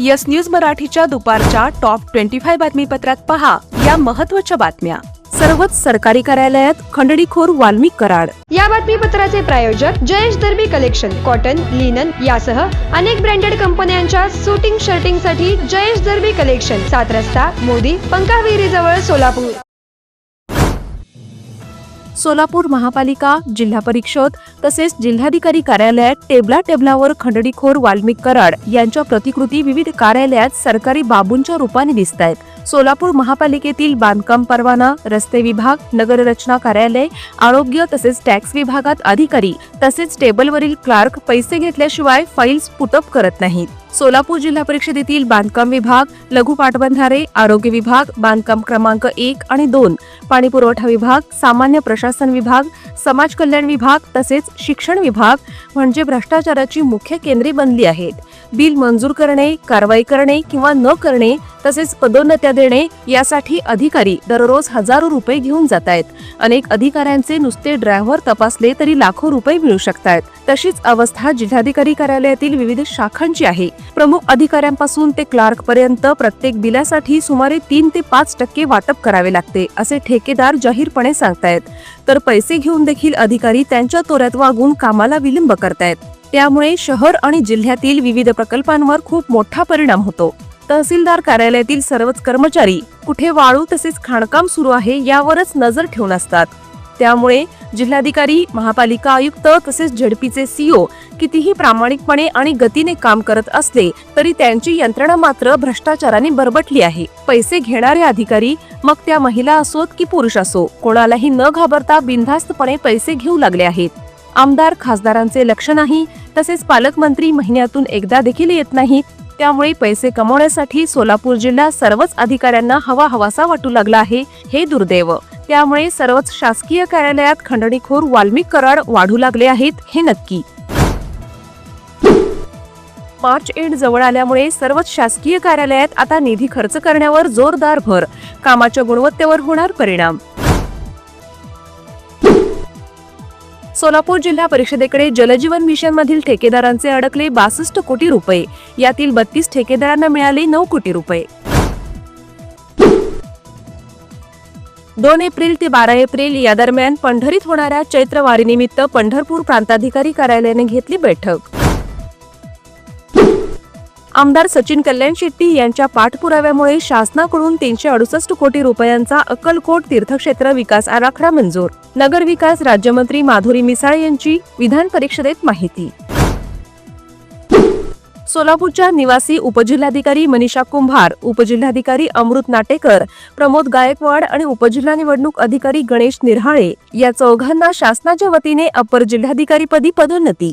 Yes news मराठीच्या दुपारच्या top twenty five बातमीपत्रात पहा या महत्वाच्या बातम्या सर्वच सरकारी कार्यालयात खंडणीखोर वाल्मिक कराड या बातमीपत्राचे प्रायोजक जयेश दर्बी कलेक्शन कॉटन लिनन यासह अनेक ब्रँडेड कंपन्यांच्या शूटिंग शर्टिंग साठी जयेश दर्बी कलेक्शन सात रस्ता मोदी विहिरी जवळ सोलापूर सोलापूर महापालिका जिल्हा परिषद तसेच जिल्हाधिकारी कार्यालयात टेबला टेबलावर खंडडीखोर वाल्मिक कराड यांच्या प्रतिकृती विविध कार्यालयात सरकारी बाबूंच्या रूपाने दिसत आहेत सोलापूर महापालिकेतील बांधकाम परवाना रस्ते विभाग नगररचना कार्यालय आरोग्य तसेच टॅक्स विभागात अधिकारी तसेच टेबलवरील क्लार्क पैसे घेतल्याशिवाय फाईल्स पुटअप करत नाहीत सोलापूर जिल्हा परिषदेतील बांधकाम विभाग लघु पाटबंधारे आरोग्य विभाग बांधकाम क्रमांक एक आणि दोन पाणीपुरवठा विभाग सामान्य प्रशासन विभाग समाज कल्याण विभाग तसेच शिक्षण विभाग म्हणजे भ्रष्टाचाराची मुख्य केंद्रे बनली आहेत बिल मंजूर करणे कारवाई करणे किंवा न करणे तसेच पदोन्नत्या देणे यासाठी अधिकारी दररोज हजारो रुपये घेऊन जात आहेत अनेक अधिकाऱ्यांचे नुसते ड्रायव्हर तपासले तरी लाखो रुपये मिळू शकतात तशीच अवस्था जिल्हाधिकारी कार्यालयातील विविध शाखांची आहे प्रमुख अधिकाऱ्यांपासून ते क्लार्क पर्यंत प्रत्येक बिलासाठी सुमारे तीन ते पाच टक्के वाटप करावे लागते असे ठेकेदार जाहीरपणे सांगतायत तर पैसे घेऊन देखील अधिकारी त्यांच्या तोऱ्यात वागून कामाला विलंब करतायत त्यामुळे शहर आणि जिल्ह्यातील विविध प्रकल्पांवर खूप मोठा परिणाम होतो तहसीलदार कार्यालयातील सर्वच कर्मचारी कुठे वाळू तसेच खाणकाम सुरू आहे यावरच नजर ठेवून असतात त्यामुळे जिल्हाधिकारी महापालिका आयुक्त तसेच झडपीचे सीओ कितीही प्रामाणिकपणे आणि गतीने काम करत असले तरी त्यांची यंत्रणा मात्र भ्रष्टाचाराने बरबटली आहे पैसे घेणारे अधिकारी मग त्या महिला असोत की पुरुष असो कोणालाही न घाबरता बिनधास्तपणे पैसे घेऊ लागले आहेत आमदार खासदारांचे लक्ष नाही तसेच पालकमंत्री महिन्यातून एकदा देखील येत नाही त्यामुळे पैसे कमवण्यासाठी सोलापूर जिल्हा सर्वच अधिकाऱ्यांना हवा हवासा वाटू लागला आहे हे दुर्दैव त्यामुळे सर्वच शासकीय कार्यालयात खंडणीखोर वाल्मिक कराड वाढू लागले आहेत हे नक्की मार्च एंड जवळ आल्यामुळे सर्वच शासकीय कार्यालयात आता निधी खर्च करण्यावर जोरदार भर कामाच्या गुणवत्तेवर होणार परिणाम सोलापूर जिल्हा परिषदेकडे जलजीवन मिशनमधील ठेकेदारांचे अडकले बासष्ट कोटी रुपये यातील बत्तीस ठेकेदारांना मिळाले नऊ कोटी रुपये दोन एप्रिल ते बारा एप्रिल या दरम्यान पंढरीत होणाऱ्या चैत्रवारीनिमित्त पंढरपूर प्रांताधिकारी कार्यालयाने घेतली बैठक आमदार सचिन कल्याण शेट्टी यांच्या पाठपुराव्यामुळे शासनाकडून तीनशे अडुसष्ट कोटी रुपयांचा अक्कलकोट तीर्थक्षेत्र विकास आराखडा मंजूर नगर विकास राज्यमंत्री माधुरी मिसाळ यांची विधान परिषदेत माहिती सोलापूरच्या निवासी उपजिल्हाधिकारी मनीषा कुंभार उपजिल्हाधिकारी अमृत नाटेकर प्रमोद गायकवाड आणि उपजिल्हा निवडणूक अधिकारी गणेश निर्हाळे या चौघांना शासनाच्या वतीने अपर जिल्हाधिकारी पदी पदोन्नती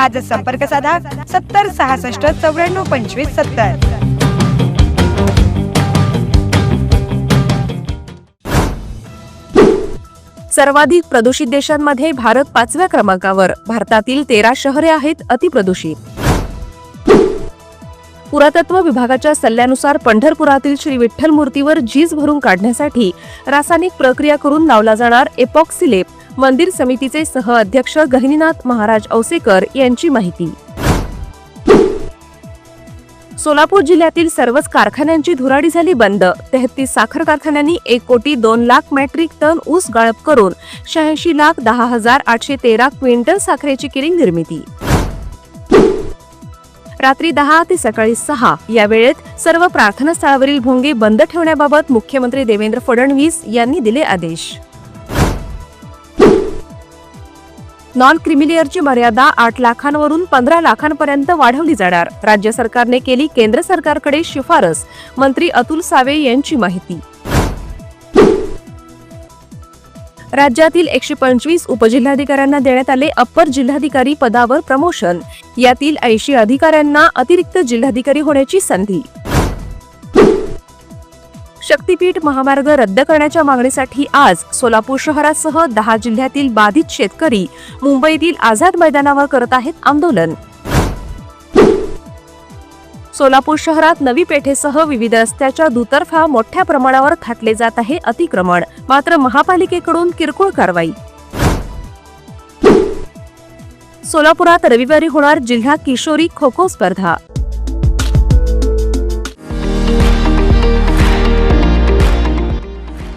आज संपर्क साधा सत्तर सहासष्ट चौऱ्याण्णव पंचवीस सत्तर सर्वाधिक प्रदूषित देशांमध्ये भारत पाचव्या क्रमांकावर भारतातील तेरा शहरे आहेत अतिप्रदूषित पुरातत्व विभागाच्या सल्ल्यानुसार पंढरपुरातील श्री विठ्ठल मूर्तीवर झीज भरून काढण्यासाठी रासायनिक प्रक्रिया करून लावला जाणार एपॉक्सिलेप मंदिर समितीचे सह अध्यक्ष गहिनीनाथ महाराज औसेकर यांची माहिती सोलापूर जिल्ह्यातील सर्वच कारखान्यांची धुराडी झाली बंद तेहतीस साखर कारखान्यांनी एक कोटी दोन लाख मेट्रिक टन ऊस गाळप करून शहाऐंशी लाख दहा हजार आठशे तेरा क्विंटल साखरेची केली निर्मिती रात्री दहा ते सकाळी सहा या वेळेत सर्व प्रार्थनास्थळावरील भोंगे बंद ठेवण्याबाबत मुख्यमंत्री देवेंद्र फडणवीस यांनी दिले आदेश नॉन क्रिमिलेअरची मर्यादा आठ लाखांवरून पंधरा लाखांपर्यंत वाढवली जाणार राज्य सरकारने केली केंद्र सरकारकडे शिफारस मंत्री अतुल सावे यांची माहिती राज्यातील एकशे पंचवीस उपजिल्हाधिकाऱ्यांना देण्यात आले अप्पर जिल्हाधिकारी पदावर प्रमोशन यातील ऐंशी अधिकाऱ्यांना अतिरिक्त जिल्हाधिकारी होण्याची संधी शक्तीपीठ महामार्ग रद्द करण्याच्या मागणीसाठी आज सोलापूर शहरासह दहा जिल्ह्यातील बाधित शेतकरी मुंबईतील आझाद मैदानावर करत आहेत आंदोलन सोलापूर शहरात नवी पेठेसह विविध रस्त्याच्या दुतर्फा मोठ्या प्रमाणावर थाटले जात आहे अतिक्रमण मात्र महापालिकेकडून किरकोळ कारवाई सोलापुरात रविवारी होणार जिल्हा किशोरी खो खो स्पर्धा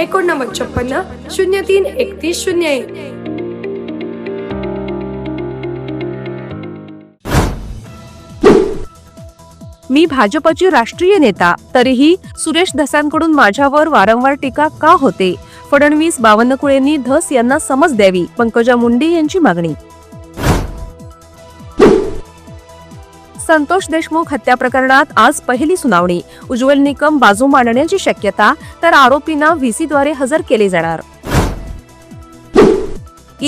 एकोणनव्वद छप्पन्न शून्य तीन एकतीस मी भाजपची राष्ट्रीय नेता तरीही सुरेश धसांकडून माझ्यावर वारंवार टीका का होते फडणवीस बावनकुळेंनी धस यांना समज द्यावी पंकजा मुंडे यांची मागणी संतोष देशमुख हत्या प्रकरणात आज पहिली सुनावणी उज्ज्वल निकम बाजू मांडण्याची शक्यता तर आरोपींना व्ही द्वारे हजर केले जाणार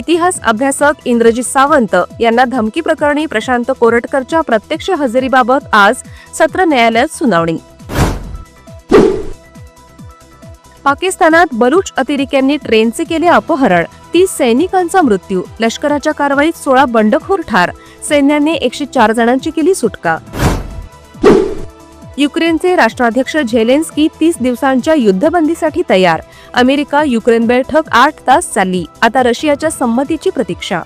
इतिहास अभ्यासक इंद्रजित सावंत यांना धमकी प्रकरणी प्रशांत कोरटकरच्या प्रत्यक्ष हजेरीबाबत आज सत्र न्यायालयात सुनावणी पाकिस्तानात बलूच अतिरेक्यांनी ट्रेनचे केले अपहरण तीस सैनिकांचा मृत्यू लष्कराच्या कारवाईत सोळा बंडखोर ठार सैन्याने एकशे चार जणांची केली सुटका युक्रेनचे राष्ट्राध्यक्ष झेलेन्स्की तीस दिवसांच्या युद्धबंदीसाठी तयार अमेरिका युक्रेन बैठक आठ तास चालली आता रशियाच्या संमतीची प्रतीक्षा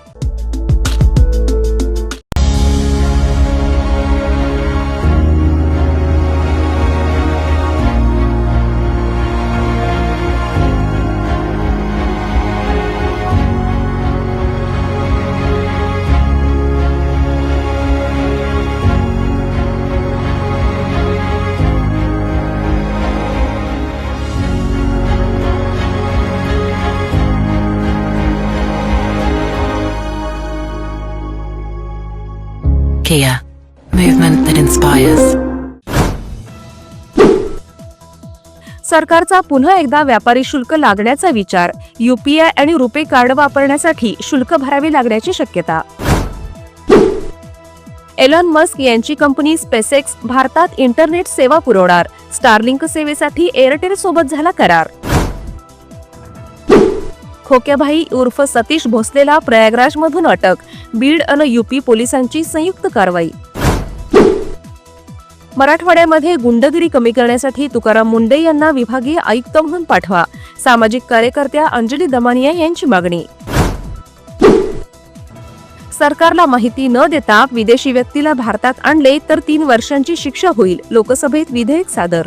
Kia, movement that inspires. सरकारचा पुन्हा एकदा व्यापारी शुल्क लागण्याचा विचार युपीआय आणि रुपे कार्ड वापरण्यासाठी शुल्क भरावे लागण्याची शक्यता एलॉन मस्क यांची कंपनी स्पेसेक्स भारतात इंटरनेट सेवा पुरवणार स्टारलिंक सेवेसाठी एअरटेल सोबत झाला करार खोक्याभाई उर्फ सतीश भोसलेला प्रयागराजमधून अटक बीड आणि यूपी पोलिसांची संयुक्त कारवाई मराठवाड्यामध्ये गुंडगिरी कमी करण्यासाठी तुकाराम मुंडे यांना विभागीय आयुक्त म्हणून पाठवा सामाजिक कार्यकर्त्या अंजली दमानिया यांची मागणी सरकारला माहिती न देता विदेशी व्यक्तीला भारतात आणले तर तीन वर्षांची शिक्षा होईल लोकसभेत विधेयक सादर